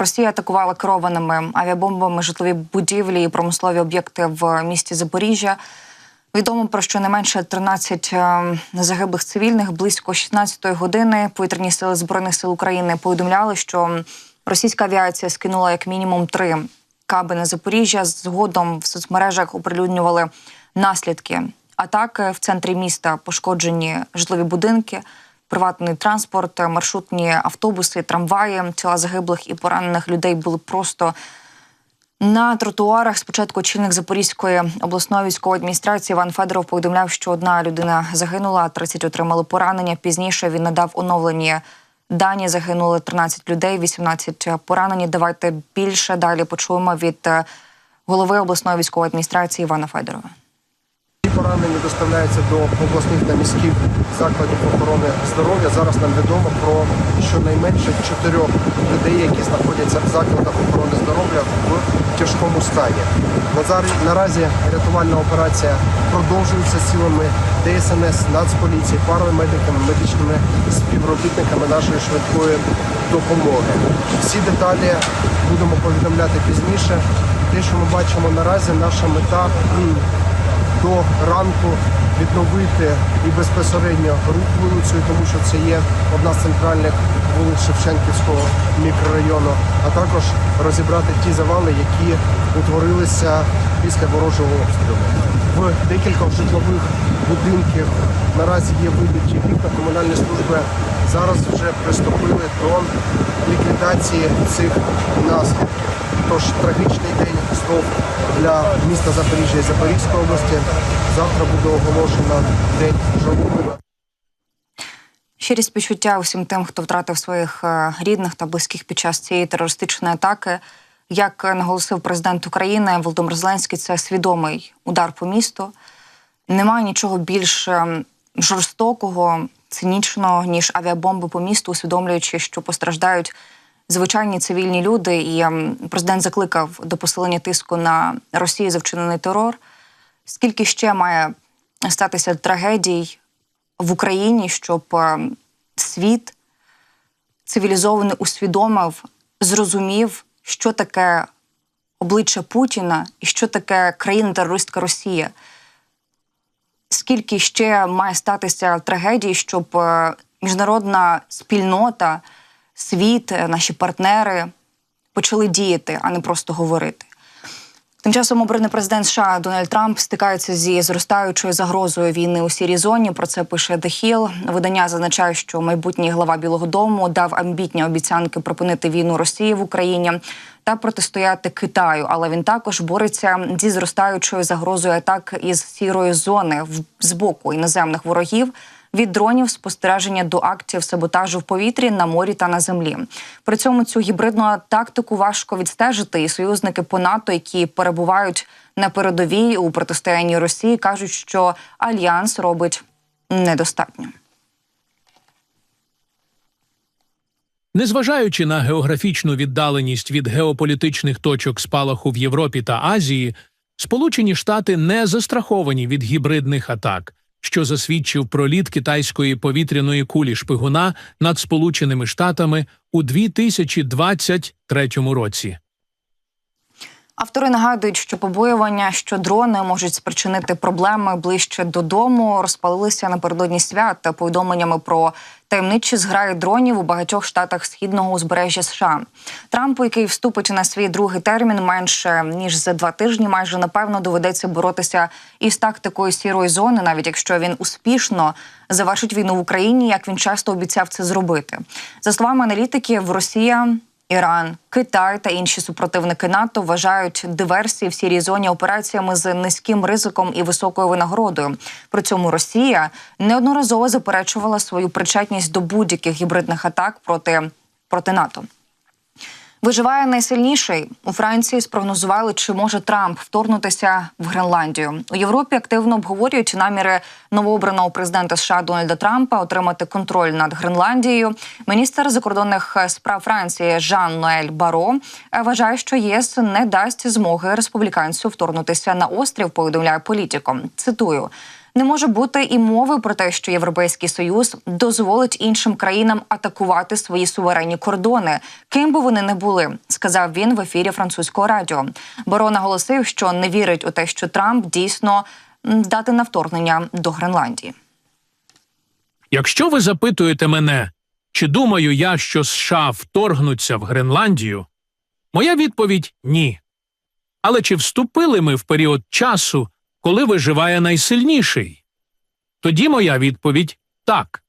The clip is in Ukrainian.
Росія атакувала керованими авіабомбами житлові будівлі і промислові об'єкти в місті Запоріжжя. Відомо про щонайменше 13 е, загиблих цивільних близько 16-ї години. Повітряні сили збройних сил України повідомляли, що російська авіація скинула як мінімум три каби на Запоріжжя. Згодом в соцмережах оприлюднювали наслідки атаки в центрі міста. Пошкоджені житлові будинки, приватний транспорт, маршрутні автобуси, трамваї. Тіла загиблих і поранених людей були просто на тротуарах спочатку очільник Запорізької обласної військової адміністрації Іван Федоров повідомляв, що одна людина загинула, а 30 отримали поранення. Пізніше він надав оновлені дані. Загинули 13 людей, 18 поранені. Давайте більше далі почуємо від е, голови обласної військової адміністрації Івана Федорова. Поранені доставляються до обласних та міських закладів охорони здоров'я. Зараз нам відомо про щонайменше чотирьох людей, які знаходяться в закладах охорони здоров'я в тяжкому стані. Наразі рятувальна операція продовжується силами ДСНС, Нацполіції, парамедиками, медичними співробітниками нашої швидкої допомоги. Всі деталі будемо повідомляти пізніше. Те, що ми бачимо наразі, наша мета до ранку відновити і безпосередньо рух вулицею, тому що це є одна з центральних вулиць Шевченківського мікрорайону, а також розібрати ті завали, які утворилися після ворожого обстрілу. В декількох житлових будинків наразі є вибиті вікна комунальні служби. Зараз вже приступили до ліквідації цих наслідків. Тож трагічний день знов для міста Запоріжжя і Запорізької області. Завтра буде оголошено день жалоби. Щирі співчуття усім тим, хто втратив своїх е, рідних та близьких під час цієї терористичної атаки. Як наголосив президент України Володимир Зеленський, це свідомий удар по місту. Немає нічого більш е, жорстокого, цинічного, ніж авіабомби по місту, усвідомлюючи, що постраждають звичайні цивільні люди. І ем, президент закликав до посилення тиску на Росію за вчинений терор. Скільки ще має статися трагедій в Україні, щоб е, світ цивілізований усвідомив, зрозумів, що таке обличчя Путіна і що таке країна-терористка Росія. Скільки ще має статися трагедій, щоб е, міжнародна спільнота, світ, е, наші партнери почали діяти, а не просто говорити. Тим часом обраний президент США Дональд Трамп стикається зі зростаючою загрозою війни у сірій зоні. Про це пише The Hill. Видання зазначає, що майбутній глава Білого Дому дав амбітні обіцянки припинити війну Росії в Україні та протистояти Китаю. Але він також бореться зі зростаючою загрозою атак із сірої зони з боку іноземних ворогів. Від дронів спостереження до актів саботажу в повітрі на морі та на землі. При цьому цю гібридну тактику важко відстежити, і союзники по НАТО, які перебувають на передовій у протистоянні Росії, кажуть, що альянс робить недостатньо. Незважаючи на географічну віддаленість від геополітичних точок спалаху в Європі та Азії, Сполучені Штати не застраховані від гібридних атак, що засвідчив проліт китайської повітряної кулі шпигуна над Сполученими Штатами у 2023 році. Автори нагадують, що побоювання, що дрони можуть спричинити проблеми ближче додому, розпалилися напередодні свят повідомленнями про таємничі зграї дронів у багатьох штатах східного узбережжя США. Трампу, який вступить на свій другий термін менше ніж за два тижні, майже напевно доведеться боротися із тактикою сірої зони, навіть якщо він успішно завершить війну в Україні, як він часто обіцяв це зробити. За словами аналітиків, Росія. Іран, Китай та інші супротивники НАТО вважають диверсії в сірій зоні операціями з низьким ризиком і високою винагородою. При цьому Росія неодноразово заперечувала свою причетність до будь-яких гібридних атак проти, проти НАТО. Виживає найсильніший у Франції. Спрогнозували, чи може Трамп вторгнутися в Гренландію. У Європі активно обговорюють наміри новообраного президента США Дональда Трампа отримати контроль над Гренландією. Міністр закордонних справ Франції Жан Ноель Баро е, вважає, що ЄС не дасть змоги республіканцю вторгнутися на острів. Повідомляє політиком. Цитую. Не може бути і мови про те, що Європейський Союз дозволить іншим країнам атакувати свої суверенні кордони, ким би вони не були, сказав він в ефірі французького радіо. Боро наголосив, що не вірить у те, що Трамп дійсно здатен на вторгнення до Гренландії. Якщо ви запитуєте мене, чи думаю я, що США вторгнуться в Гренландію, моя відповідь ні. Але чи вступили ми в період часу, коли виживає найсильніший? Тоді моя відповідь так.